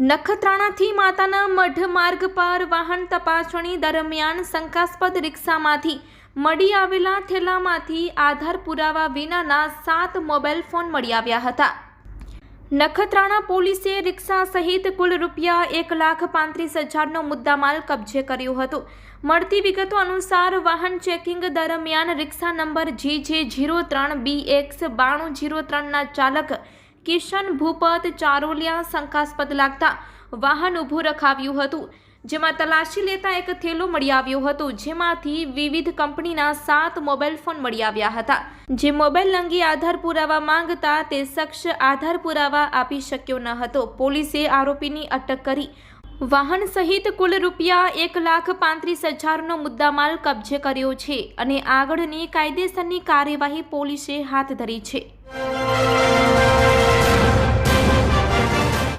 નખત્રાણાથી માતાના મઢ માર્ગ પર વાહન તપાસણી દરમિયાન શંકાસ્પદ રિક્ષામાંથી મળી આવેલા થેલામાંથી આધાર પુરાવા વિનાના સાત મોબાઈલ ફોન મળી આવ્યા હતા. નખત્રાણા પોલીસે રિક્ષા સહિત કુલ રૂપિયા એક લાખ પાંત્રીસ હજારનો મુદ્દામાલ કબજે કર્યો હતો. મળતી વિગતો અનુસાર વાહન ચેકિંગ દરમિયાન રિક્ષા નંબર જી જે જીરો ત્રણ બી એક્સ બાણું જીરો ત્રણના ચાલક કિશન ભૂપત ચારોલિયા શંકાસ્પદ લાગતા વાહન ઊભું રખાવ્યું હતું, જેમાં તલાશી લેતા એક થેલો મળી આવ્યો હતો, જેમાંથી વિવિધ કંપનીના સાત મોબાઈલ ફોન મળી આવ્યા હતા. જે મોબાઈલ અંગે આધાર પુરાવા માંગતા તે શખ્સ આધાર પુરાવા આપી શક્યો ન હતો. પોલીસે આરોપીની અટક કરી. વાહન સહિત કુલ રૂપિયા એક લાખ પાંત્રીસ હજારનો મુદ્દામાલ કબજે કર્યો છે અને આગળની કાયદેસરની કાર્યવાહી પોલીસે હાથ ધરી છે.